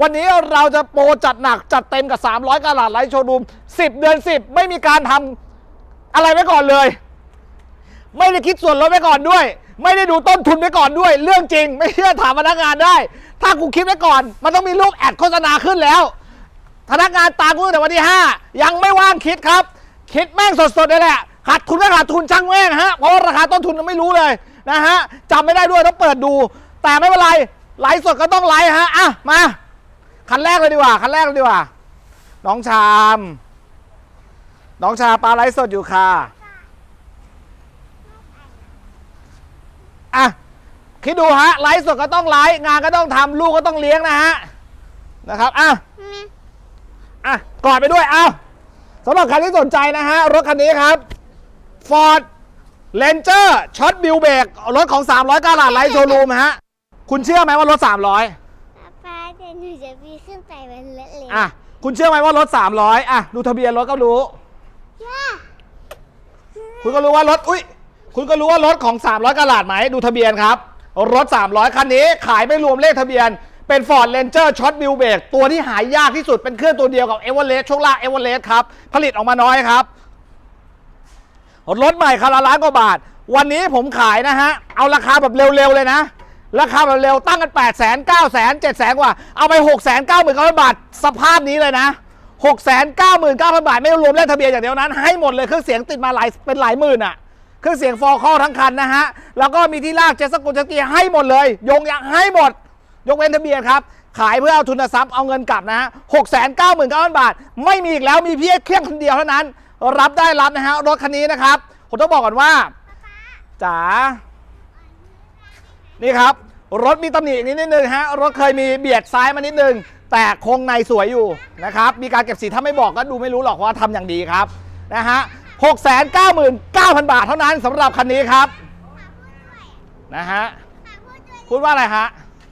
วันนี้เราจะโปรจัดหนักจัดเต็มกับ 300กะลัดไลท์โชว์รูม 10 เดือน 10 ไม่มีการทำอะไรไว้ก่อนเลย ไม่ได้คิดส่วนลดไว้ก่อนด้วย ไม่ได้ดูต้นทุนไว้ก่อนด้วย เรื่องจริง ไม่เชื่อถามพนักงานได้ ถ้ากูคิดไว้ก่อน มันต้องมีรูปแอดโฆษณาขึ้นแล้วพนักงานตามกูตั้งแต่วันที่ 5 ยังไม่ว่างคิดครับ คิดแม่งสดๆเลยแหละขาดทุนไม่ขาดทุนช่างแม่งฮะเพราะว่าราคาต้นทุนยังไม่รู้เลยนะฮะจำไม่ได้ด้วยต้องเปิดดู แต่ไม่เป็นไรไลฟ์สดก็ต้องไลฟ์ฮะอะมา คันแรกเลยดีกว่า คันแรกเลยดีกว่า น้องชาม น้องชาปลาไลฟ์สดอยู่ค่ะ อะ คิดดูฮะ ไลฟ์สดก็ต้องไลฟ์งานก็ต้องทำลูกก็ต้องเลี้ยงนะฮะ นะครับ อะ อะ กอดไปด้วย เอาสำหรับใครที่สนใจนะฮะ รถคันนี้ครับ Ford Ranger ช็อตบิวเบรกรถของ 300กาลาดไลท์โชว์รูมฮะ คุณเชื่อไหมว่ารถ 300ป๊าป๊า เดี๋ยวหนูจะปีนขึ้นไปบนรถเลยอะ คุณเชื่อไหมว่ารถ 300อะ ดูทะเบียนรถก็รู้ ย่าคุณก็รู้ว่ารถ อุ้ย คุณก็รู้ว่ารถของ 300กาลาดไหม ดูทะเบียนครับ รถ 300 คันนี้ขายไม่รวมเลขทะเบียน เป็น Ford Ranger ช็อตบิวเบรกตัวที่หายากที่สุด เป็นเครื่องตัวเดียวกับ e v e r e s t ช่วงล่าง e v e r e s t ครับ ผลิตออกมาน้อยครับ รถใหม่คันละล้านกว่าบาท วันนี้ผมขายนะฮะ เอาราคาแบบเร็วๆเลยนะ ราคาแบบเร็วตั้งกัน 8 0 0 0 0 9 0 0 0 0 7 0 0 0 กว่า เอาไป 6 9 9 0 0 0 บาท สภาพนี้เลยนะ 6 9 9 9 0 0 0 บาท ไม่รวมเลขทะเบียนอย่างเดียวนั้น ให้หมดเลยเครื่องเสียงติดมาหลายเป็นหลายหมื่นอะเครื่องเสียงฟอร์คอทั้งคันนะฮะ แล้วก็มีที่ลากเจสกุลเจสกีให้หมดเลย ยงยังให้หมด ยกเว้นทะเบียนครับ ขายเพื่อเอาทุนทรัพย์เอาเงินกลับนะฮะหกแสนเก้าหมื่นเก้าพันบาท ไม่มีอีกแล้วมีเพียงเครื่องคนเดียวเท่านั้น รับได้รับนะฮะรถคันนี้นะครับผมต้องบอกก่อนว่าจ๋า นี่ครับ รถมีตำหนิอีกนิดนึงฮะรถเคยมีเบียดซ้ายมานิดนึง แต่โครงในสวยอยู่นะครับมีการเก็บสีถ้าไม่บอกก็ดูไม่รู้หรอกว่าทำอย่างดีครับนะฮะหกแสนเก้าหมื่นเก้าพันบาทเท่านั้นสำหรับคันนี้ครับนะฮะถามพูดด้วยพูดว่าอะไรฮะ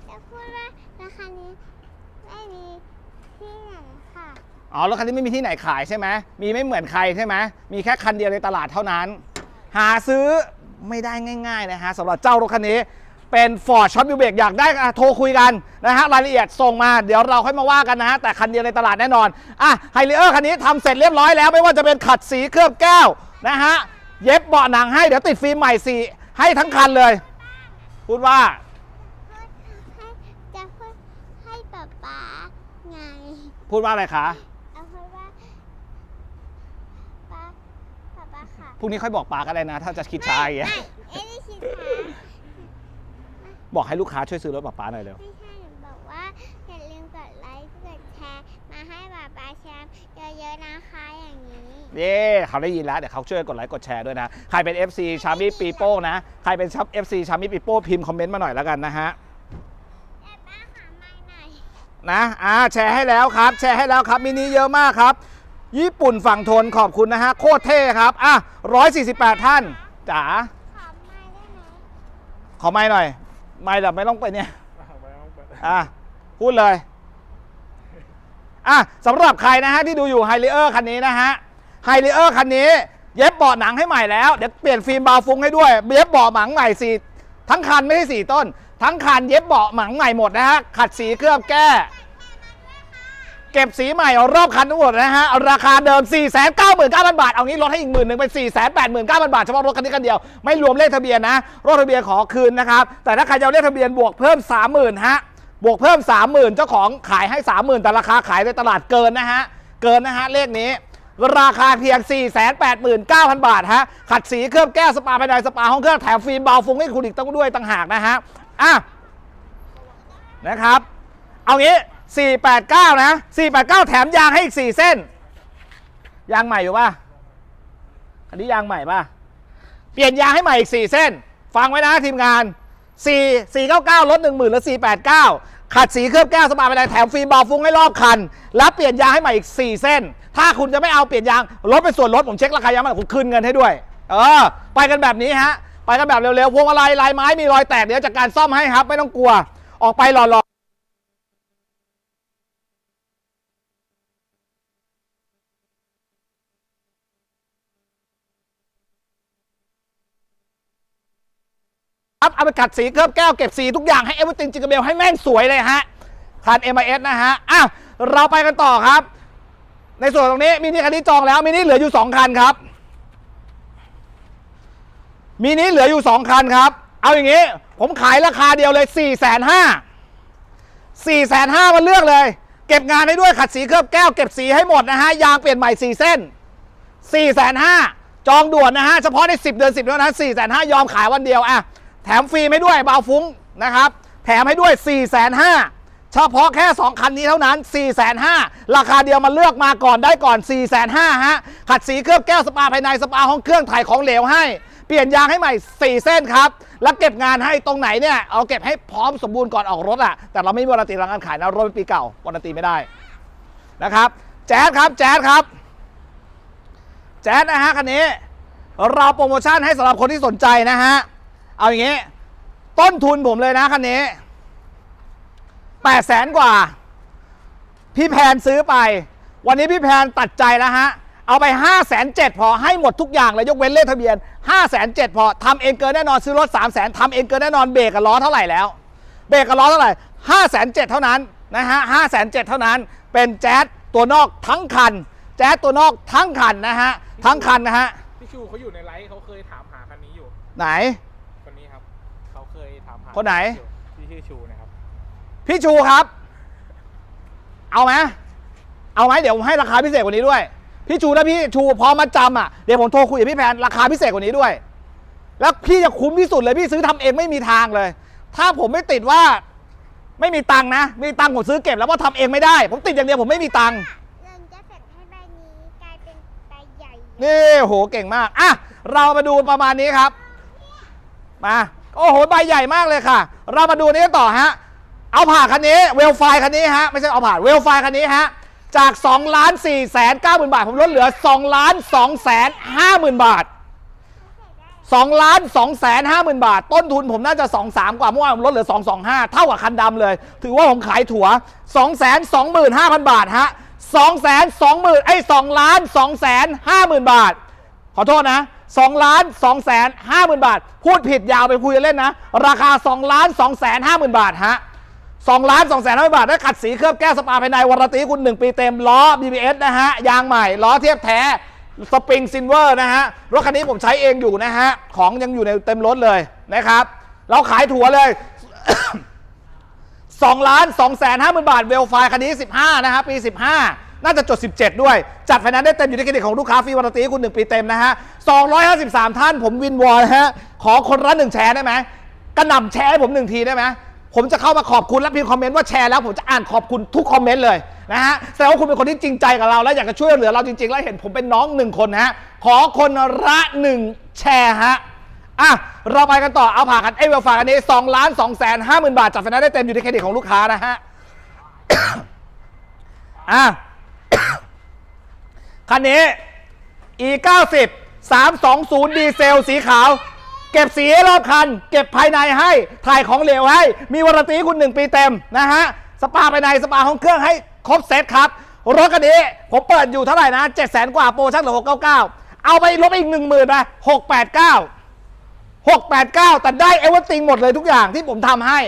จะพูดว่าราคานี้ไม่มีที่ไหนค่ะอ๋อรถคันนี้ไม่มีที่ไหนขายใช่ไหมมีไม่เหมือนใครใช่ไหมมีแค่คันเดียวในตลาดเท่านั้น หาซื้อไม่ได้ง่ายๆนะฮะสำหรับเจ้ารถคันนี้ เป็น Ford Shop v i e w b r a k อยากได้อะโทรคุยกันนะฮะรายละเอียดส่งมาเดี๋ยวเราค่อยมาว่ากันนะฮะแต่คันเดียวในตลาดแน่นอนอะไฮเ i อร์คันนี้ทำเสร็จเรียบร้อยแล้วไม่ว่าจะเป็นขัดสีเคลือบแก้วนะฮะเย็บเบาะหนังให้เดี๋ยวติดฟิล์มใหม่สีให้ทั้งคันเลย พูดว่าพูดให้จะพูดให้ป๊าป๊าไงพูดว่าอะไรคะเอาพูดว่าป๊าป๊าป๊าค่ะพรุ่งนี้ค่อยบอกปาก็ได้นะ ถ้าจะคิดช้าอย่างเงี้ย ไม่เอ้ยไม่คิดค่ะ บอกให้ลูกค้าช่วยซื้อรถป๊าป๊าหน่อยเร็ว ไม่ใช่หนูบอกว่าอย่าลืมกดไลค์กดแชร์มาให้ป๊าป๊าแชร์เยอะๆนะคะอย่างนี้ เย้เขาได้ยินแล้ว เดี๋ยวเขาช่วยกดไลค์กดแชร์ด้วยนะ ใครเป็น FC ชามิปีโป้นะ ใครเป็นชับ FC ชามิปีโป้พิมพ์คอมเมนต์มาหน่อยแล้วกันนะฮะ แต่ป้าหาไม่หน่อยนะ อ่า แชร์ให้แล้วครับ แชร์ให้แล้วครับ มินิเยอะมากครับ ญี่ปุ่นฝั่งทนขอบคุณนะฮะ โคตรเท่ครับ อะ148 ท่านจ๋าขอไม่ได้ไหมขอไม่หน่อย ไม่แบบไม่ต้องไปเนี่ยอะพูดเลยอะสำหรับใครนะฮะที่ดูอยู่ไฮเลอร์คันนี้นะฮะไฮเลอร์คันนี้ เย็บเบาะหนังให้ใหม่แล้ว เดี๋ยวเปลี่ยนฟิล์มบาวฟุ้งให้ด้วย เย็บเบาะหนังใหม่สี่ทั้งคันไม่ใช่สี่ต้น ทั้งคันเย็บเบาะหนังใหม่หมดนะฮะขัดสีเคลือบแก้ เก็บสีใหม่รอบคันทั้งหมดนะฮะ ราคาเดิม 4 9 9 0 0 0 บาท เอางี้ลดให้อีกหมื่นหนึ่งเป็น 4 8 9 0 0 0 บาท เฉพาะรถคันนี้คันเดียว ไม่รวมเลขทะเบียนนะ รถทะเบียนขอคืนนะครับ แต่ถ้าใครจะเอาเลขทะเบียนบวกเพิ่ม 30,000 ฮะ บวกเพิ่ม 30,000 เจ้าของขายให้ 30,000 แต่ราคาขายในตลาดเกินนะฮะ เกินนะฮะเลขนี้ราคาเพียง 489,000 บาทฮะ ขัดสีเคลือบแก้วสปาภายในสปาห้องเครื่องแถมฟิล์มเบาฟุ้งให้คุณอีกต้องด้วยต่างหากนะฮะ อะ นะครับ เอางี้ 489 นะ 489 แถมยางให้อีก 4 เส้น ยางใหม่อยู่ป่ะ อันนี้ยางใหม่ป่ะ เปลี่ยนยางให้ใหม่อีก 4 เส้น ฟังไว้นะทีมงาน 4 499ลด10,000เหลือ489 ขัดสีเคลือบแก้วสปายไปเลยแถมฟิล์มบาฟุ้งให้รอบคัน แล้วเปลี่ยนยางให้ใหม่อีก 4 เส้น ถ้าคุณจะไม่เอาเปลี่ยนยางลดเป็นส่วนลดผมเช็คราคายางมาผมคืนเงินให้ด้วย เออ ไปกันแบบนี้ฮะ ไปกันแบบเร็วๆ พวงมาลัยลายไม้มีรอยแตกเดี๋ยวจัดการซ่อมให้ครับ ไม่ต้องกลัว ออกไปหล่อๆ ครับเอาไปขัดสีเคลือบแก้วเก็บสีทุกอย่างให้เอเวอร์ติงจิงเกเบลให้แม่งสวยเลยฮะคัน m i s นะฮะอะเราไปกันต่อครับ ในส่วนตรงนี้มินิคันนี้จองแล้วมินิเหลืออยู่ 2 คันครับมินิเหลืออยู่ 2 คันครับ เอาอย่างนี้ ผมขายราคาเดียวเลย 4 5 0 0 0 0 4 5 0 0 0มาเลือกเลย เก็บงานให้ด้วยขัดสีเคลือบแก้วเก็บสีให้หมดนะฮะยางเปลี่ยนใหม่ 4 เส้น 4 5 0 0 0จองด่วนนะฮะเฉพาะใน 10 เดือน 10เท่านั้น4 5 0 0 0ยอมขายวันเดียวอะ แถมฟรีไม่ด้วยเบาฟุ้งนะครับ แถมให้ด้วย4 5 0 0 0เฉพาะแค่ 2 คันนี้เท่านั้น 4 5 0 0 0ราคาเดียวมาเลือกมาก่อนได้ก่อน 4 5 0 0 0ฮะ ขัดสีเคลือบแก้วสปาภายในสปาห้องเครื่องถ่ายของเหลวให้ เปลี่ยนยางให้ใหม่ 4 เส้นครับ แล้วเก็บงานให้ตรงไหนเนี่ย เอาเก็บให้พร้อมสมบูรณ์ก่อนออกรถอะแต่เราไม่มีวารันตีหลังการขายนะ รถเป็นปีเก่า วารันตีไม่ได้นะครับ แจ๊ดครับ แจ๊ดครับ แจ๊ดนะฮะคันนี้ เราโปรโมชั่นให้สำหรับคนที่สนใจนะฮะ เอาอย่างงี้ ต้นทุนผมเลยนะคันนี้แปดแสนกว่า พี่แพนซื้อไป วันนี้พี่แพนตัดใจแล้วฮะ เอาไป5้าแสนเจ็ดพอให้หมดทุกอย่างเลยยกเว้นเลขทะเบียน5้าแสนเจ็ดพอทำเองเกินแน่นอนซื้อรถ3ามแสนทำเองเกินแน่นอนเบรกกับล้อเท่าไหร่แล้ว เบรกกับล้อเท่าไหร่ห้าแสนเจ็ดเท่านั้นนะฮะห้าแสนเจ็ดเท่านั้น เป็นแจ๊สตัวนอกทั้งคัน แจ๊สตัวนอกทั้งคันนะฮะ ทั้งคันนะฮะ พี่ชูเขาอยู่ในไลฟ์เขาเคยถามหาคันนี้อยู่ ไหน คนไหน ที่ชื่อชูนะครับ พี่ชูครับ เอาไหมเอาไหมเดี๋ยวผมให้ราคาพิเศษกว่านี้ด้วย พี่ชูและพี่ชูพอมาจำอะเดี๋ยวผมโทรคุยกับพี่แพนราคาพิเศษกว่านี้ด้วย แล้วพี่จะคุ้มที่สุดเลยพี่ซื้อทำเองไม่มีทางเลย ถ้าผมไม่ติดว่า ไม่มีตังค์นะ มีตังค์ผมซื้อเก็บแล้วว่าทำเองไม่ได้ ผมติดอย่างเดียวผมไม่มีตังค์ เงินจะเสร็จให้ใบนี้กลายเป็นใบใหญ่ นี่โหเก่งมาก อะ เรามาดูประมาณนี้ครับ มา โอ้โหใบใหญ่มากเลยค่ะ เรามาดูนี้กันต่อฮะ เอาผ่าคันนี้เวลไฟคันนี้ฮะ ไม่ใช่เอาผ่าเวลไฟคันนี้ฮะ จาก2ล้าน4แสน9หมื่นบาท ผมลดเหลือ2ล้าน2แสน5หมื่นบาท2ล้าน2แสน5หมื่นบาท ต้นทุนผมน่าจะ 2 3 กว่าเมื่อวานผมลดเหลือ 2 2 5 เท่ากับคันดำเลย ถือว่าผมขายถั่ว2แสน25,000บาทฮะ2แสน20,000ไอ้2ล้าน2แสน50,000บาท ขอโทษนะ 2ล้าน2แสน50,000 บาท พูดผิดยาวไปคุยเล่นนะ ราคา2ล้าน2แสน50,000 บาทฮะ2ล้าน2แสน50,000บาทได้ขัดสีเคลือบแก้วสปาภายในวารันตีให้คุณ 1 ปีเต็มล้อ BBS นะฮะ ยางใหม่ล้อเทียบแท้สปริงซินเวอร์นะฮะ รถคันนี้ผมใช้เองอยู่นะฮะ ของยังอยู่ในเต็มรถเลยนะครับ เราขายถั่วเลย2ล้าน2แสนห้าหมื่นบาทเวลไฟคันนี้ 15 นะฮะปี 15 น่าจะจด 17 ด้วย จัดไฟแนนซ์ได้เต็มอยู่ที่เครดิตของลูกค้าฟรีวันตีให้คุณ 1 ปีเต็มนะฮะ 253 ท่านผมวินวอลนฮะ ขอคนละหนึ่งแชร์ได้ไหมกระหน่ำแชร์ให้ผมหนึ่งทีได้ไหมผมจะเข้ามาขอบคุณและพิมพ์คอมเมนต์ว่าแชร์แล้วผมจะอ่านขอบคุณทุกคอมเมนต์เลยนะฮะแสดงว่าคุณเป็นคนที่จริงใจกับเรา และอยากจะช่วยเหลือเราจริงๆ แล้วเห็นผมเป็นน้องหนึ่งคนนะฮะขอคนละหนึ่งแชร์ฮะอะเราไปกันต่อเอาผ่ากันเอเวลฝากอันนี้2ล้าน2แสนห้าหมื่นบาทจัดไฟแนนซ์ได้เต็มอยู่ที่เครดิตของลูกค้านะฮะอะ คันนี้ e 9 0 320 ดีเซลสีขาว เก็บสีให้รอบคัน เก็บภายในให้ ถ่ายของเหลวให้ มีวารันตีให้คุณ 1 ปีเต็มนะฮะ สปาภายใน สปาห้องเครื่องให้ครบเซตครับ รถคันนี้ ผมเปิดอยู่เท่าไหร่นะ 7 0 0 0 0 กว่าโปรชั่นเหลือ699 เอาไปลบอีก 1 0,000ไป689 689 แต่ได้เอเวอร์ติงหมดเลยทุกอย่างที่ผมทำให้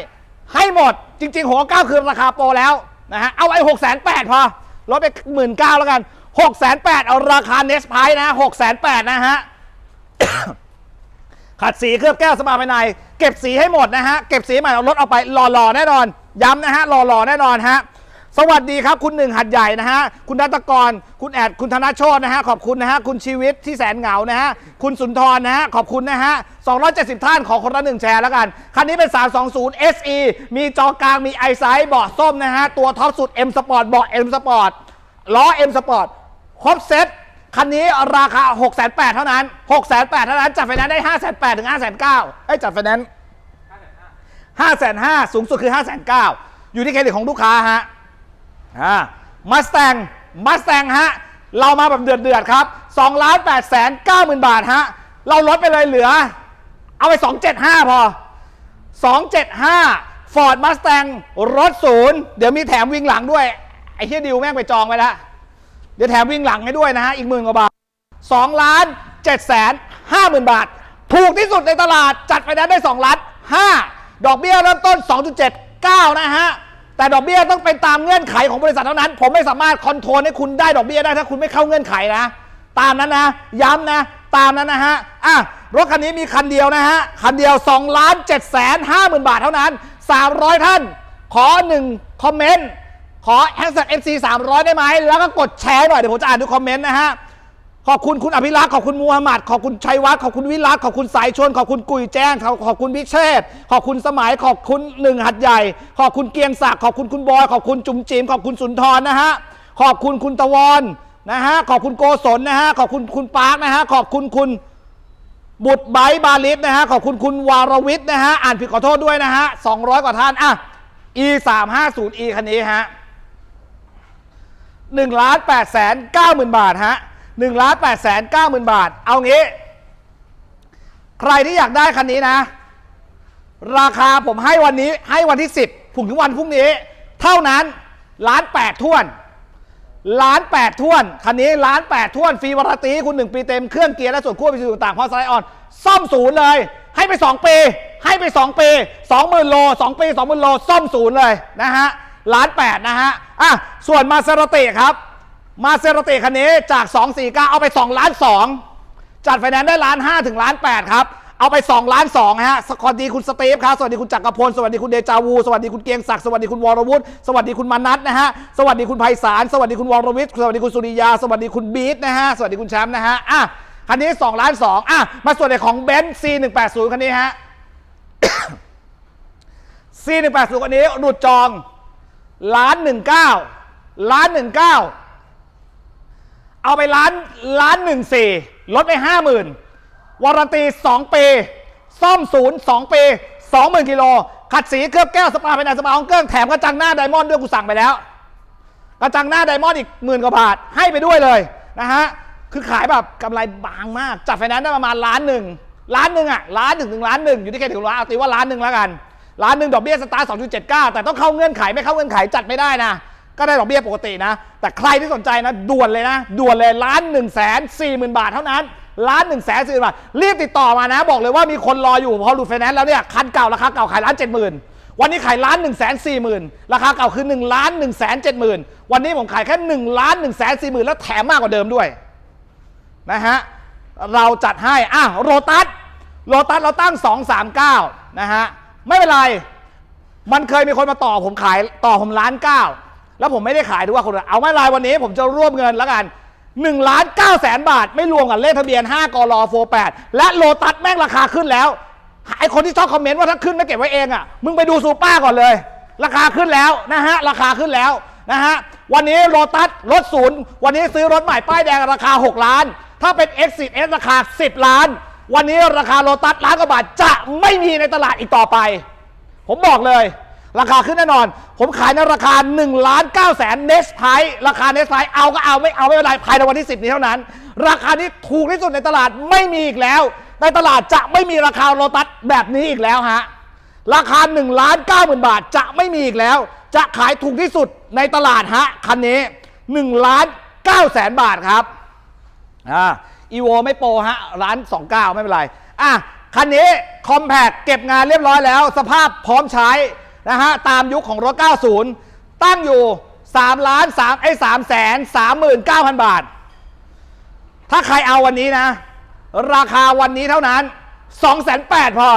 ให้หมดจริงๆ699คือราคาโปรแล้วนะฮะ เอาไอ้6 8 0 0 0พอลดไป 1 9 0 0 0แล้วกัน 6 8 0 0เอาราคาเนสไพนะ6 8 0 0นะฮะ ขัดสีเคลือบแก้วสมาภายใน เก็บสีให้หมดนะฮะ เก็บสีใหม่เอารถเอาไปหล่อๆแน่นอน ย้ำนะฮะหล่อๆแน่นอนฮะ สวัสดีครับคุณหนึ่งหัดใหญ่นะฮะ คุณนัตกร คุณแอด คุณธนาโชตนะฮะ ขอบคุณนะฮะ คุณชีวิตที่แสนเหงานะฮะ คุณสุนทรนะฮะ ขอบคุณนะฮะ 270 ท่านขอคนละหนึ่งแชร์แล้วกัน คันนี้เป็น 320 SE มีจอกลาง มีไอไซส์เบาะส้มนะฮะ ตัวท็อปสุด M Sport เบาะ M Sport ล้อ M Sport ครบเซ็ตคันนี้ราคา 6 8 0 0 0เท่านั้น 6 8 0 0เท่านั้นจัดไฟแนนซ์ได้ 5 8 0 0 0ถึง5 9 0 0ไอ้จัดไฟแนนซ์5 5 0 0 0สูงสุดคือ 5 9 0 0 0อยู่ที่เครดิตของลูกค้าฮะอ่ามาสแตงมาสแตงฮะ เรามาแบบเดือดเดือดครับ2ล้าน8แสน9หมื่นบาทฮะ เราลดไปเลยเหลือ เอาไป 275 พอ 275 Ford Mustang รถศูนย์เดี๋ยวมีแถมวิ่งหลังด้วย ไอ้เฮียดิวแม่งไปจองไว้แล้ว เดี๋ยวแถมวิ่งหลังให้ด้วยนะฮะ อีกหมื่นกว่าบาท2ล้าน7แสน5หมื่นบาท ถูกที่สุดในตลาดจัดไปนั้นได้2ล้าน5ดอกเบี้ยเริ่มต้น 2.79 นะฮะ แต่ดอกเบี้ยต้องเป็นตามเงื่อนไขของบริษัทเท่านั้น ผมไม่สามารถคอนโทรลให้คุณได้ดอกเบี้ยได้ถ้าคุณไม่เข้าเงื่อนไขนะ ตามนั้นนะ ย้ำนะ ตามนั้นนะฮะ อะ รถคันนี้มีคันเดียวนะฮะ คันเดียว2ล้าน7แสน5หมื่นบาทเท่านั้น 300 ท่าน ขอ 1 คอมเมนต์ ขอแฮชแท็ก MC 300 ได้ไหม แล้วก็กดแชร์หน่อย เดี๋ยวผมจะอ่านทุกคอมเมนต์นะฮะ ขอบคุณคุณอภิรักษ์ขอบคุณมูฮัมหมัด ขอบคุณชัยวัฒน์ขอบคุณวิรัตขอบคุณสายชน ขอบคุณกุยแจ้ง ขอบคุณพิเชษขอบคุณสมัย ขอบคุณหนึ่งหัดใหญ่ ขอบคุณเกียงศักดิ์ขอบคุณคุณบอย ขอบคุณจุ๋มจิมขอบคุณสุนทรนะฮะ ขอบคุณคุณตะวอนนะฮะ ขอบคุณโกศลนะฮะ ขอบคุณคุณปาร์คนะฮะ ขอบคุณคุณบุตรไบร์บาลิฟนะฮะ ขอบคุณคุณวารวิทย์นะฮะ อ่านผิดขอโทษด้วยนะฮะ200 กว่าท่าน อะ e 3 5 0 e คันนี้ฮะ หนึ่งล้านแปดแสนเก้าหมื่นบาทฮะหนึ่งล้านแปดแสนเก้าหมื่นบาท เอางี้ ใครที่อยากได้คันนี้นะ ราคาผมให้วันนี้ให้วันที่ 10ถึงวันพรุ่งนี้ เท่านั้นล้านแปดท่วนล้านแปดท่วน คันนี้ล้านแปดท่วนฟรีวารันตีคุณหนึ่งปีเต็มเครื่องเกียร์และส่วนควบไปสู่ต่างพอสไลด์ออน ซ่อมศูนย์เลย ให้ไป 2 ปี ให้ไป 2 ปี 20,000 โล 2 ปี 20,000 โล ซ่อมศูนย์เลยนะฮะ ล้านแปดนะฮะอะส่วนมาเซราติครับมาเซราติคันนี้จาก 249 เอาไป2ล้าน2จัดไฟแนนซ์ได้ล้าน5ถึงล้าน8ครับเอาไป2ล้าน2ฮะสวัสดีคุณสเตฟครับสวัสดีคุณจักรพลสวัสดีคุณเดจาวูสวัสดีคุณเกียงศักดิ์สวัสดีคุณวรวุฒิสวัสดีคุณมานัทนะฮะสวัสดีคุณไพศาลสวัสดีคุณวรวิทย์สวัสดีคุณสุริยา สวัสดีคุณบีทนะฮะสวัสดีคุณแชมป์นะฮะอะคันนี้2ล้าน2อะมาส่วนในของเบนซ์ C180 คันนี้ฮะ C180 คันนี้หลุดจอง ล้านหนึ่งเก้าล้านหนึ่งเก้าเอาไปล้านล้านหนึ่งสี่ลดไปห้าหมื่นวารันตีสองปี ซ่อมศูนย์สองปีสองหมื่นกิโล ขัดสีเคลือบแก้วสปาเป็นไอสปาของเกิ้งแถมกระจังหน้าไดมอนด์ด้วยกูสั่งไปแล้ว กระจังหน้าไดมอนด์อีกหมื่นกว่าบาท ให้ไปด้วยเลยนะฮะ คือขายแบบกำไรบางมาก จัดไฟแนนซ์ได้ประมาณล้านหนึ่งล้านหนึ่งอะล้านหนึ่งถึงล้านหนึ่งอยู่ที่ใครถึงล้านเอาตีว่าล้านหนึ่งแล้วกัน ล้านหนึ่งดอกเบี้ยสตาร์สองจุดเจ็ดเก้าแต่ต้องเข้าเงื่อนไขไม่เข้าเงื่อนไขจัดไม่ได้นะ ก็ได้ดอกเบี้ยปกตินะ แต่ใครที่สนใจนะด่วนเลยนะ ด่วนเลยล้านหนึ่งแสนสี่หมื่นบาทเท่านั้นล้านหนึ่งแสนสี่หมื่นบาท รีบติดต่อมานะ บอกเลยว่ามีคนรออยู่พอหลุดไฟแนนซ์แล้วเนี่ยคันเก่าราคาเก่าขายล้านเจ็ดหมื่นวันนี้ขายล้านหนึ่งแสนสี่หมื่นราคาเก่าคือหนึ่งล้านหนึ่งแสนเจ็ดหมื่นวันนี้ผมขายแค่หนึ่งล้านหนึ่งแสนสี่หมื่นแล้วแถมมากกว่าเดิมด้วยนะฮะเราจัดให้อะโรตัสโรตัสเราตั้ง239นะฮะ ไม่เป็นไร มันเคยมีคนมาต่อผมขายต่อผมล้านเก้าแล้วผมไม่ได้ขายด้วยว่าคนเอาไม่เป็นไรวันนี้ผมจะร่วมเงินแล้วกัน1ล้าน9แสนบาท ไม่รวมกับเลขทะเบียน 5กรอ48 และโลตัสแม่งราคาขึ้นแล้วไอคนที่ชอบคอมเมนต์ว่าถ้าขึ้นไม่เก็บไว้เองอะมึงไปดูซูเปอร์ก่อนเลย ราคาขึ้นแล้วนะฮะราคาขึ้นแล้วนะฮะวันนี้โลตัสรถศูนย์วันนี้ซื้อรถใหม่ป้ายแดงราคา 6 ล้าน ถ้าเป็น Exit S ราคา 10 ล้าน วันนี้ราคาโลตัสล้านกว่าบาทจะไม่มีในตลาดอีกต่อไป ผมบอกเลย ราคาขึ้นแน่นอน ผมขายในราคา1ล้าน9แสนเนสไพราคาเนสไพเอาก็เอาไม่เอาไม่เป็นไรภายในวันที่ 10 นี้เท่านั้น ราคานี้ถูกที่สุดในตลาดไม่มีอีกแล้ว ในตลาดจะไม่มีราคาโลตัสแบบนี้อีกแล้วฮะราคา1ล้าน9หมื่นบาทจะไม่มีอีกแล้ว จะขายถูกที่สุดในตลาดฮะคันนี้1ล้าน9แสนบาทครับอ่า อีโวไม่โปรฮะ ร้าน 29 ไม่เป็นไร อะ คันนี้คอมแพ t เก็บงานเรียบร้อยแล้ว สภาพพร้อมใช้นะฮะ ตามยุคของรถ 90 ตั้งอยู่3ล้าน3ไอ้3แสน39,000 บาท ถ้าใครเอาวันนี้นะ ราคาวันนี้เท่านั้น2แสน8พอ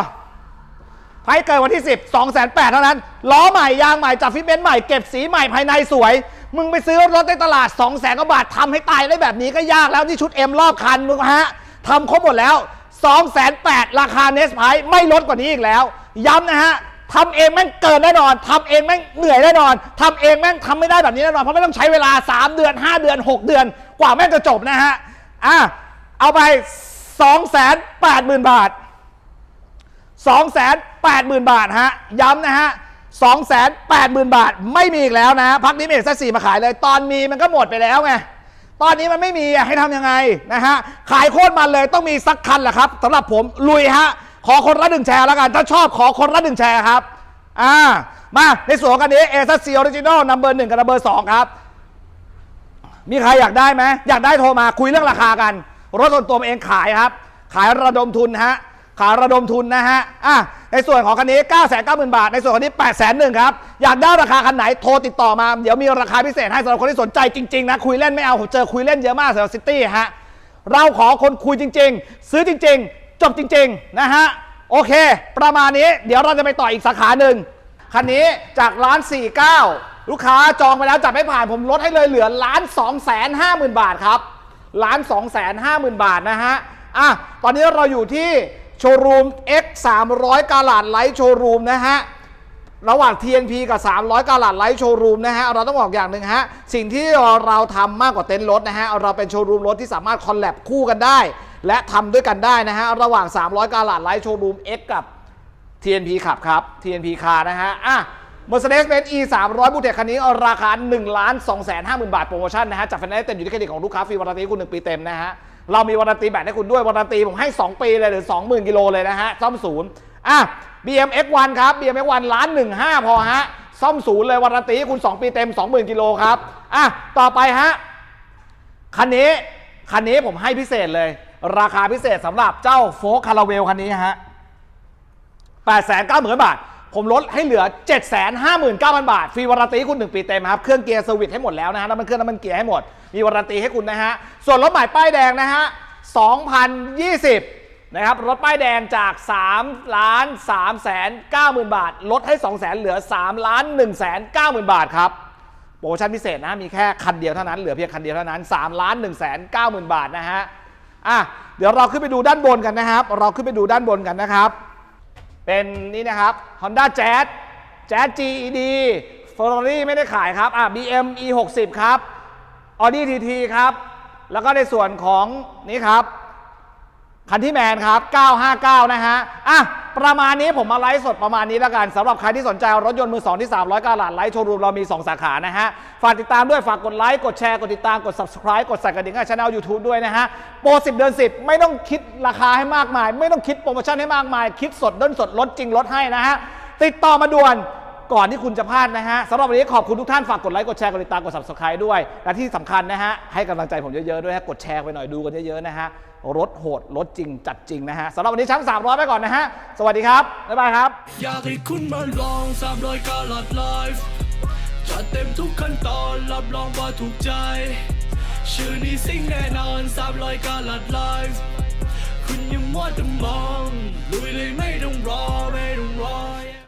ให้เกิดวันที่ 10 2 8 0 0 0เท่านั้น ล้อใหม่ยางใหม่จับฟิตเบนซ์ใหม่เก็บสีใหม่ภายในสวย มึงไปซื้อรถในตลาด 2 0 0 0 0 0กว่าบาททำให้ตายได้แบบนี้ก็ยากแล้วนี่ชุด M รอบคันมึงฮะทำครบหมดแล้ว 2 8 0 0 0ราคาเนสไพไม่ลดกว่านี้อีกแล้ว ย้ำนะฮะทำเองแม่งเกินแน่นอนทำเองแม่งเหนื่อยแน่นอนทำเองแม่งทำไม่ได้แบบนี้แน่นอน เพราะไม่ต้องใช้เวลา 3 เดือน 5 เดือน 6 เดือน กว่าแม่งจะจบนะฮะ อะ เอาไป 2 8 0 0 0 0 บาท 280,000 บาทฮะ ย้ำนะฮะ 280,000 บาท ไม่มีอีกแล้วนะ พักนี้เมกซัสสี่มาขายเลย ตอนมีมันก็หมดไปแล้วไง ตอนนี้มันไม่มีอะให้ทำยังไงนะฮะ ขายโคตรมันเลยต้องมีสักคันแหละครับสำหรับผมลุยฮะ ขอคนละหนึ่งแชร์แล้วกัน ถ้าชอบขอคนละหนึ่งแชร์ครับ อ่า มาในส่วนของกันนี้เอซัสซีออริจินอลนัมเบอร์หนึ่งกับนัมเบอร์สองครับ มีใครอยากได้ไหมอยากได้โทรมาคุยเรื่องราคากัน รถส่วนตัวเองขายครับ ขายระดมทุนฮะ ขาระดมทุนนะฮะอะในส่วนของคันนี้ 9 9 0 0 0 0 บาท ในส่วนของคันนี้8 1 0 0 0ครับ อยากได้ราคาคันไหน โทรติดต่อมา เดี๋ยวมีราคาพิเศษให้สำหรับคนที่สนใจจริง ๆ นะ คุยเล่นไม่เอา ผมเจอคุยเล่นเยอะมากสำหรับซิตี้ฮะ เราขอคนคุยจริง ๆ ซื้อจริง ๆ จบจริง ๆ นะฮะ โอเค ประมาณนี้ เดี๋ยวเราจะไปต่ออีกสาขาหนึ่ง คันนี้จากร้าน 49 ลูกค้าจองไปแล้วจัดไม่ผ่าน ผมลดให้เลยเหลือล้าน2แสนห้าหมื่นบาทครับล้าน2แสนห้าหมื่นบาทนะฮะ อะ ตอนนี้เราอยู่ที่ โชว์รูม X 300 กาลาดไลท์โชว์รูมนะฮะระหว่าง TNP กับ 300 กาลัดไลท์โชว์รูมนะฮะ เราต้องบอกอย่างหนึ่งฮะ สิ่งที่เราทำมากกว่าเต็นท์รถนะฮะ เราเป็นโชว์รูมรถที่สามารถคอลแลบคู่กันได้ และทำด้วยกันได้นะฮะ ระหว่าง 300 กาลัดไลท์โชว์รูม X กับ TNP ขับครับ TNP คาร์นะฮะ อะ Mercedes-Benz E 300บูเทคคันนี้ราคา1ล้าน2แสน5หมื่นบาทโปรโมชั่นนะฮะจัดไฟนนซ์เต็มอยู่ที่เครดิตของลูกค้าฟรีวันตีให้คุณ1ปีเต็มนะฮะ เรามีวารันตีแบบให้คุณด้วยวารันตีผมให้ 2 ปีเลยหรือ 20,000 กิโลเลยนะฮะ ซ่อมศูนย์อะ BMX1 ครับ BMX1 ล้าน1 5พอฮะ ซ่อมศูนย์เลยวารันตีคุณ 2 ปีเต็ม 20,000 กิโลครับอะต่อไปฮะคันนี้คันนี้ผมให้พิเศษเลย ราคาพิเศษสำหรับเจ้าโฟล์คาราเวลคันนี้ฮะ8 9 0 0 0 0บาทผมลดให้เหลือ 7 5 9 0 0 0 บาท ฟรีวารันตีให้คุณ 1 ปีเต็มครับ เครื่องเกียร์เซอร์วิสให้หมดแล้วนะฮะน้ำมันเครื่องน้ำมันเกียร์ให้หมด มีวารันตีให้คุณนะฮะ ส่วนรถใหม่ป้ายแดงนะฮะ 2020 นะครับ รถป้ายแดงจาก 3 ล้าน3แสน9หมื่นบาท ลดให้ 2 แสนเหลือ 3 ล้าน1แสน9หมื่นบาทครับ โปรโมชั่นพิเศษนะ มีแค่คันเดียวเท่านั้น เหลือเพียงคันเดียวเท่านั้น 3 ล้าน1แสน9หมื่นบาทนะฮะ อะ เดี๋ยวเราขึ้นไปดูด้านบนกันนะครับ เราขึ้นไปดูด้านบนกันนะครับ เป็นนี่นะครับ Honda Jazz Jazz GED Ferrari ไม่ได้ขายครับ อะ BM E60 ครับ Audi TT ครับ แล้วก็ในส่วนของนี่ครับ คันที่แมนครับ 959 นะฮะ อะ ประมาณนี้ผมมาไลฟ์สดประมาณนี้แล้วกันสำหรับใครที่สนใจรถยนต์มือสองที่ 300กาลาดไลฟ์โชว์รูมเรามี 2 สาขานะฮะ ฝากติดตามด้วยฝากกดไลค์ กดแชร์ กดติดตาม กด subscribe กดสั่นกระดิ่งให้ช่อง YouTube ด้วยนะฮะ โปร 10 เดือน 10 ไม่ต้องคิดราคาให้มากมาย ไม่ต้องคิดโปรโมชั่นให้มากมาย คิดสดด้นสดลดจริงลดให้นะฮะ ติดต่อมาด่วน ก่อนที่คุณจะพลาดนะฮะสำหรับวันนี้ขอบคุณทุกท่านฝากกดไลค์กดแชร์กดติดตามกด subscribe ด้วย และที่สำคัญนะฮะให้กำลังใจผมเยอะๆด้วยฮะกดแชร์ไปหน่อยดูกันเยอะๆนะฮะรถโหดรถจริงจัดจริงนะฮะสำหรับวันนี้ช้าง300ไปก่อนนะฮะสวัสดีครับบ๊ายบายครับ อยากให้คุณมาลองสามรอยกาลัดไลฟ์จัดเต็มทุกขั้นตอนรับรองว่าถูกใจ ชื่อนี้สิ่งแน่นอนสามรอยกาลัดไลฟ์คุณยังมัวแต่มองลุยเลยไม่ต้องรอไม่ต้องรอ